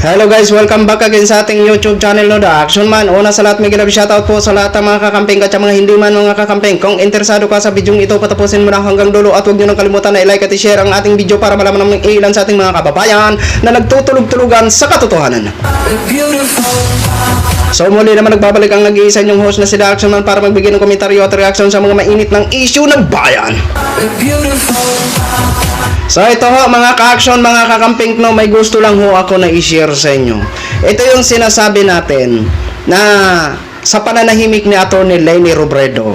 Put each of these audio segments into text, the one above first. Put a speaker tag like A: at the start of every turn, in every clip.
A: Hello guys, welcome back again sa ating YouTube channel no, The Action Man. Una sa lahat, may grabe shoutout po sa lahat ng mga kakamping at sa mga hindi man mga kakamping. Kung interesado ka sa video ito, patapusin mo na hanggang dulo at huwag nyo nang kalimutan na i-like at i-share ang ating video para malaman ng ilan sa ating mga kababayan na nagtutulog-tulugan sa katotohanan. So muli naman nagbabalik ang nag-iisa yung host na si The Action Man para magbigay ng komentaryo at reaction sa mga mainit ng issue ng bayan. So ito ho mga ka-action, mga kakamping no, may gusto lang ho ako na i-share sa inyo. Ito yung sinasabi natin na sa pananahimik ni Atty. Lenny Robredo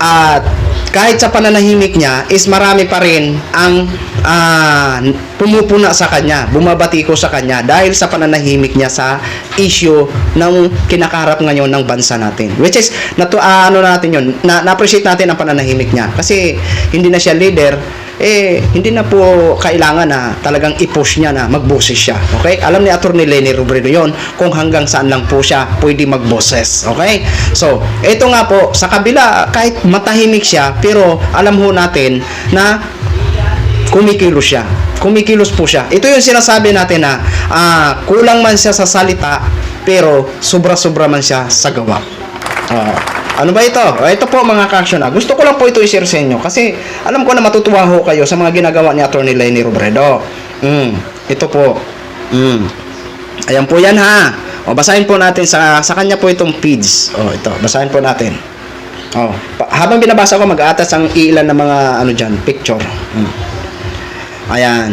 A: at kahit sa pananahimik niya is marami pa rin ang ah, pumupuna sa kanya, bumabati ko sa kanya dahil sa pananahimik niya sa issue ng kinakaharap ngayon ng bansa natin. Which is, natu ah, ano natin yun, na, na-appreciate natin ang pananahimik niya. Kasi hindi na siya leader, eh, hindi na po kailangan na talagang i-push niya na magboses siya. Okay? Alam ni Atty. Lenny Robredo yon kung hanggang saan lang po siya pwede magboses. Okay? So, ito nga po, sa kabila, kahit matahimik siya, pero alam ho natin na kumikilos siya. Kumikilos po siya. Ito yung sinasabi natin na ah, kulang man siya sa salita, pero sobra-sobra man siya sa gawa. Ah, ano ba ito? Ito po mga ka-action. ah. Gusto ko lang po ito i-share sa inyo kasi alam ko na matutuwa ho kayo sa mga ginagawa ni Atty. Lenny Robredo. Mm, ito po. Mm. Ayan po yan ha. O, basahin po natin sa sa kanya po itong feeds. O, ito. Basahin po natin. Oh, habang binabasa ko mag-aatas ang ilan ng mga ano diyan, picture. Mm. Ayan.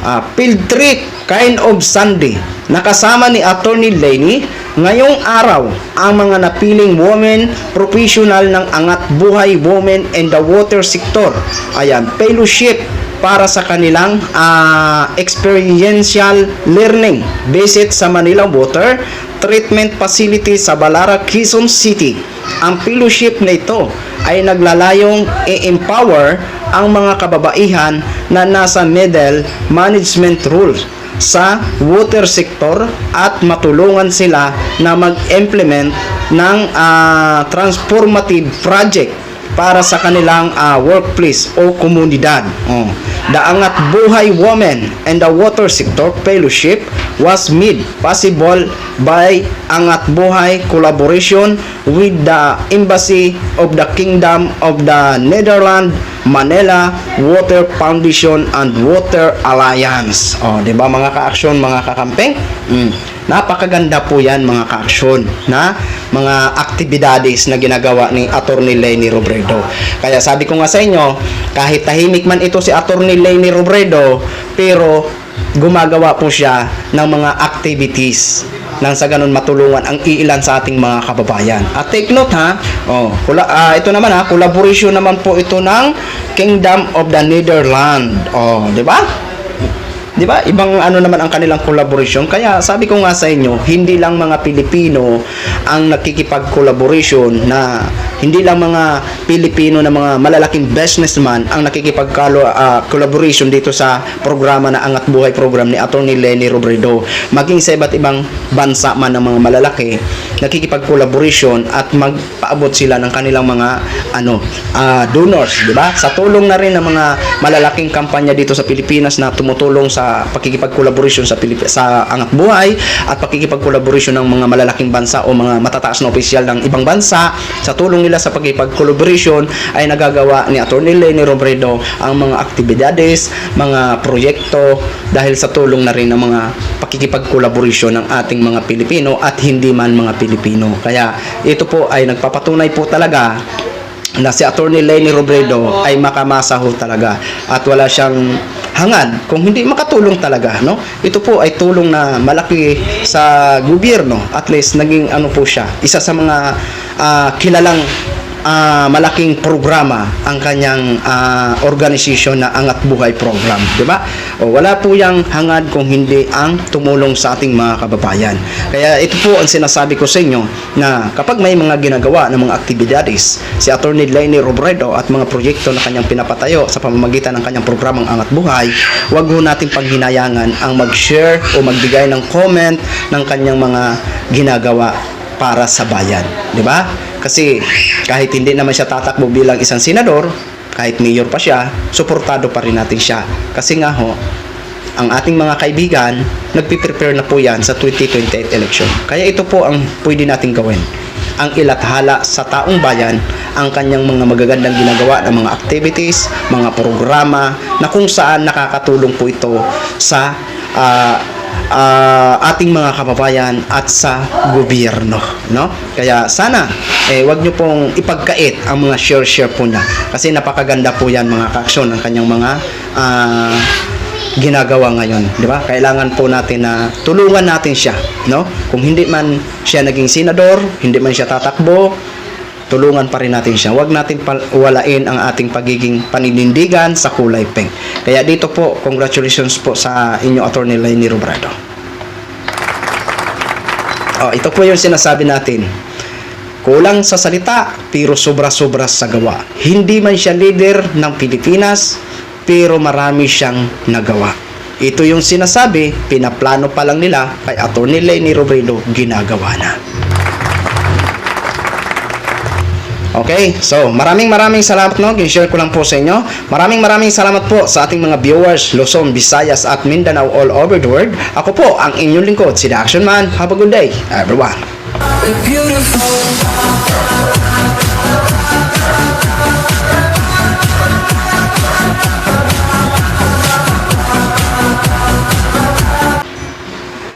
A: Ah, field trip kind of Sunday. Nakasama ni Attorney Lenny ngayong araw ang mga napiling women professional ng Angat Buhay Women in the Water Sector. Ayan, fellowship para sa kanilang ah, experiential learning visit sa Manila Water Treatment Facility sa Balara, Quezon City. Ang fellowship na ito ay naglalayong i-empower ang mga kababaihan na nasa middle management rules sa water sector at matulungan sila na mag-implement ng ah, transformative project para sa kanilang ah, workplace o komunidad. Oh. The Angat Buhay Women and the Water Sector Fellowship was made possible by Angat Buhay collaboration with the Embassy of the Kingdom of the Netherlands, Manila Water Foundation and Water Alliance. Oh, 'di ba mga ka-aksyon, mga kakampeng? Mm. Napakaganda po 'yan mga ka-aksyon na mga aktibidades na ginagawa ni Attorney Lenny Robredo. Kaya sabi ko nga sa inyo, kahit tahimik man ito si Attorney Lenny Robredo, pero gumagawa po siya ng mga activities nang sa ganun matulungan ang iilan sa ating mga kababayan. At take note ha, oh, kula, ah, ito naman ha, collaboration naman po ito ng Kingdom of the Netherlands. Oh, di ba? Di ba? Ibang ano naman ang kanilang collaboration. Kaya sabi ko nga sa inyo, hindi lang mga Pilipino ang nakikipag-collaboration na hindi lang mga Pilipino na mga malalaking businessman ang nakikipag-collaboration dito sa programa na Angat Buhay program ni Atty. Lenny Robredo. Maging sa iba't ibang bansa man ng mga malalaki, nakikipag-collaboration at magpaabot sila ng kanilang mga ano ah, donors, di ba? Sa tulong na rin ng mga malalaking kampanya dito sa Pilipinas na tumutulong sa pakikipag-collaboration sa Pilip sa Angat Buhay at pakikipag-collaboration ng mga malalaking bansa o mga matataas na opisyal ng ibang bansa sa tulong nila sa pakikipag-collaboration ay nagagawa ni Atty. Lenny Robredo ang mga aktibidades, mga proyekto dahil sa tulong na rin ng mga pakikipag-collaboration ng ating mga Pilipino at hindi man mga Pilipino. Kaya ito po ay nagpapatunay po talaga na si Attorney Lenny Robredo ay makamasa ho talaga at wala siyang hangad kung hindi makatulong talaga no? Ito po ay tulong na malaki sa gobyerno. At least naging ano po siya isa sa mga ah, kilalang ah, malaking programa ang kanyang ah, organisasyon na Angat Buhay Program, di ba? O wala po yang hangad kung hindi ang tumulong sa ating mga kababayan. Kaya ito po ang sinasabi ko sa inyo na kapag may mga ginagawa ng mga aktibidades si Attorney Lenny Robredo at mga proyekto na kanyang pinapatayo sa pamamagitan ng kanyang programang Angat Buhay, wag ho natin paghinayangan ang mag-share o magbigay ng comment ng kanyang mga ginagawa para sa bayan, di ba? Kasi kahit hindi naman siya tatakbo bilang isang senador, kahit mayor pa siya, suportado pa rin natin siya. Kasi nga ho, ang ating mga kaibigan nagpiprepare na po yan sa 2028 election. Kaya ito po ang pwede nating gawin. Ang ilathala sa taong bayan ang kanyang mga magagandang ginagawa ng mga activities, mga programa na kung saan nakakatulong po ito sa ah, ah, ating mga kababayan at sa gobyerno, no? Kaya sana eh wag niyo pong ipagkait ang mga share share po niya kasi napakaganda po 'yan mga kaaksyon ng kanyang mga ah, ginagawa ngayon, di ba? Kailangan po natin na tulungan natin siya, no? Kung hindi man siya naging senador, hindi man siya tatakbo, tulungan pa rin natin siya. Huwag natin walain ang ating pagiging paninindigan sa kulay pink. Kaya dito po, congratulations po sa inyo attorney Lenny Robrado. Oh, ito po yung sinasabi natin. Kulang sa salita, pero sobra-sobra sa gawa. Hindi man siya leader ng Pilipinas, pero marami siyang nagawa. Ito yung sinasabi, pinaplano pa lang nila kay Atty. Lenny Robredo, ginagawa na. Okay, so maraming maraming salamat no, gin-share ko lang po sa inyo. Maraming maraming salamat po sa ating mga viewers, Luzon, Visayas at Mindanao all over the world. Ako po ang inyong lingkod, si The Action Man. Have a good day, everyone.
B: We're beautiful.